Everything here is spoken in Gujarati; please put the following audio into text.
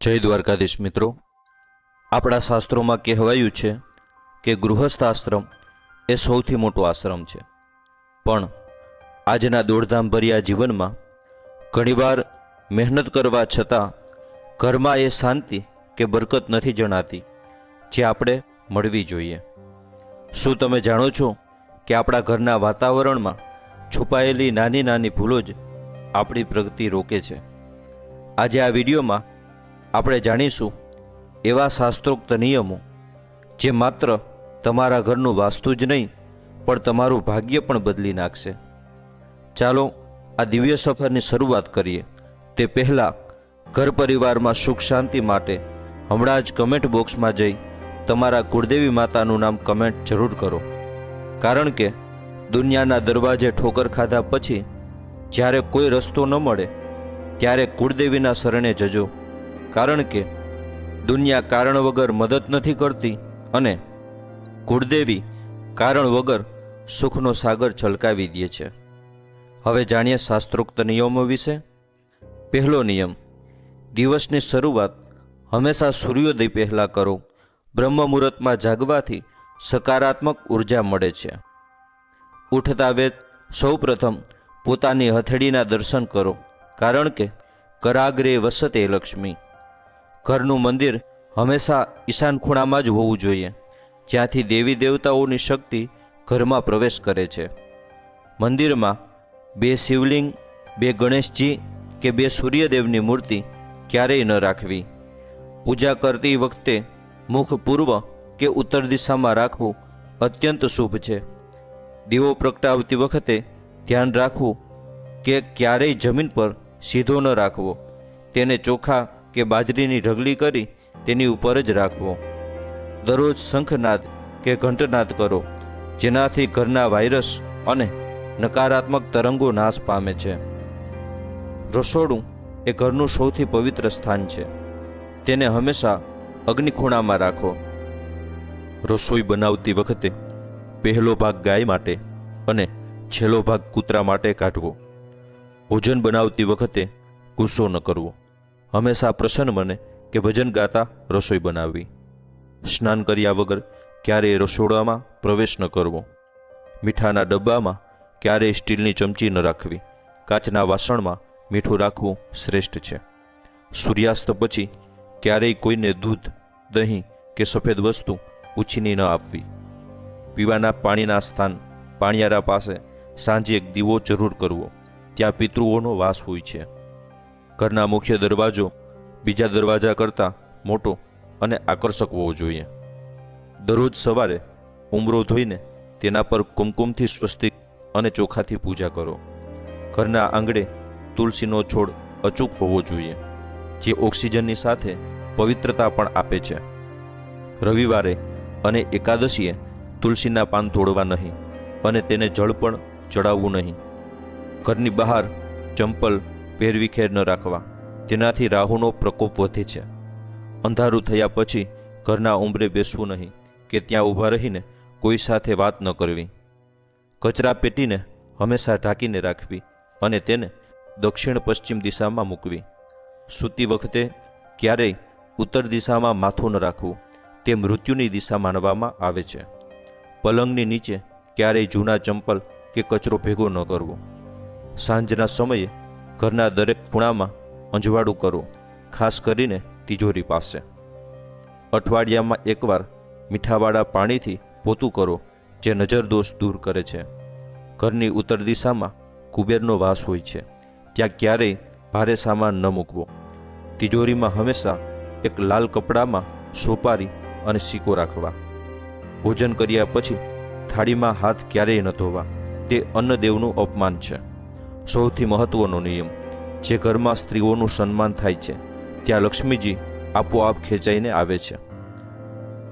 જય દ્વારકાધીશ મિત્રો. આપણા શાસ્ત્રોમાં કહેવાયું છે કે ગૃહસ્થ આશ્રમ એ સૌથી મોટો આશ્રમ છે. પણ આજના દોડધામ ભર્યા જીવનમાં ઘણીવાર મહેનત કરવા છતાં ઘરમાં એ શાંતિ કે બરકત નથી જણાતી જે આપણે મળવી જોઈએ. શું તમે જાણો છો કે આપણા ઘરના વાતાવરણમાં છુપાયેલી નાની નાની ભૂલો જ આપણી પ્રગતિ રોકે છે? આજે આ વિડીયોમાં આપણે જાણીશું એવા શાસ્ત્રોક્ત નિયમો જે માત્ર તમારા ઘરનું વાસ્તુ જ નહીં, પણ તમારું ભાગ્ય પણ બદલી નાખશે. ચાલો આ દિવ્ય સફરની શરૂઆત કરીએ. તે પહેલાં ઘર પરિવારમાં સુખ શાંતિ માટે હમણાં જ કમેન્ટ બોક્સમાં જઈ તમારા કુળદેવી માતાનું નામ કમેન્ટ જરૂર કરો. કારણ કે દુનિયાના દરવાજે ઠોકર ખાધા પછી જ્યારે કોઈ રસ્તો ન મળે, ત્યારે કુળદેવીના શરણે જજો. કારણ કે દુનિયા કારણ વગર મદદ નથી કરતી અને કુળદેવી કારણ વગર સુખનો સાગર છલકાવી દે છે. હવે જાણીએ શાસ્ત્રોક્ત નિયમો વિશે. પહેલો નિયમ, દિવસની શરૂઆત હંમેશા સૂર્યોદય પહેલાં કરો. બ્રહ્મ મુહૂર્તમાં જાગવાથી સકારાત્મક ઊર્જા મળે છે. ઉઠતા વેદ સૌપ્રથમ પોતાની હથેળીના દર્શન કરો. કારણ કે કરાગ્રે વસતે લક્ષ્મી. ઘરનું મંદિર હંમેશા ઈશાન ખૂણામાં જ હોવું જોઈએ. જ્યાંથી દેવી દેવતાઓની શક્તિ ઘરમાં પ્રવેશ કરે છે. મંદિરમાં બે શિવલિંગ, બે ગણેશજી કે બે સૂર્યદેવની મૂર્તિ ક્યારેય ન રાખવી. પૂજા કરતી વખતે મુખ પૂર્વ કે ઉત્તર દિશામાં રાખવું અત્યંત શુભ છે. દીવો પ્રગટાવતી વખતે ધ્યાન રાખવું કે ક્યારેય જમીન પર સીધો ન રાખવો. તેને ચોખા કે બાજરીની ઢગલી કરી તેની ઉપર જ રાખવો. દરરોજ શંખનાદ કે ઘંટનાદ કરો, જેનાથી ઘરના વાયરસ અને નકારાત્મક તરંગો નાશ પામે છે. રસોડું એ ઘરનું સૌથી પવિત્ર સ્થાન છે. તેને હંમેશા અગ્નિખૂણામાં રાખો. રસોઈ બનાવતી વખતે પહેલો ભાગ ગાય માટે અને છેલ્લો ભાગ કૂતરા માટે કાઢવો. ભોજન બનાવતી વખતે ગુસ્સો ન કરવો. હંમેશા પ્રસન્ન મને કે ભજન ગાતા રસોઈ બનાવવી. સ્નાન કર્યા વગર ક્યારેય રસોડામાં પ્રવેશ ન કરવો. મીઠાના ડબ્બામાં ક્યારેય સ્ટીલની ચમચી ન રાખવી. કાચના વાસણમાં મીઠું રાખવું શ્રેષ્ઠ છે. સૂર્યાસ્ત પછી ક્યારેય કોઈને દૂધ, દહીં કે સફેદ વસ્તુ ઉછીની ન આપવી. પીવાના પાણીના સ્થાન પાણિયારા પાસે સાંજે એક દીવો જરૂર કરવો. ત્યાં પિતૃઓનો વાસ હોય છે. ઘરના મુખ્ય દરવાજો બીજા દરવાજા કરતાં મોટો અને આકર્ષક હોવો જોઈએ. દરરોજ સવારે ઉમરો ધોઈને તેના પર કુમકુમથી સ્વસ્તિક અને ચોખાથી પૂજા કરો. ઘરના આંગણે તુલસીનો છોડ અચૂક હોવો જોઈએ, જે ઓક્સિજનની સાથે પવિત્રતા પણ આપે છે. રવિવારે અને એકાદશીએ તુલસીના પાન તોડવા નહીં અને તેને જળ પણ ચડાવવું નહીં. ઘરની બહાર ચંપલ પહેરવીખેર ન રાખવા. તેનાથી રાહુનો પ્રકોપ વધે છે. અંધારું થયા પછી ઘરના ઉંબરે બેસવું નહીં કે ત્યાં ઊભા રહીને કોઈ સાથે વાત ન કરવી. કચરા પેટીને હંમેશા ઢાંકીને રાખવી અને તેને દક્ષિણ પશ્ચિમ દિશામાં મૂકવી. સૂતી વખતે ક્યારેય ઉત્તર દિશામાં માથું ન રાખવું. તે મૃત્યુની દિશા માનવામાં આવે છે. પલંગની નીચે ક્યારેય જૂના ચંપલ કે કચરો ભેગો ન કરવો. સાંજના સમયે ઘરના દરેક ખૂણામાં અંજવાળું કરો, ખાસ કરીને તિજોરી પાસે. અઠવાડિયામાં એકવાર મીઠાવાળા પાણીથી પોતું કરો, જે નજર દોષ દૂર કરે છે. ઘરની ઉત્તર દિશામાં કુબેરનો વાસ હોય છે, ત્યાં ક્યારેય ભારે સામાન ન મૂકવો. તિજોરીમાં હંમેશા એક લાલ કપડામાં સોપારી અને સિક્કો રાખવા. ભોજન કર્યા પછી થાળીમાં હાથ ક્યારેય ન ધોવા, તે અન્નદેવનું અપમાન છે. સૌથી મહત્વનો નિયમ, જે ઘરમાં સ્ત્રીઓનું સન્માન થાય છે, ત્યાં લક્ષ્મીજી આપોઆપ ખેંચાઈને આવે છે.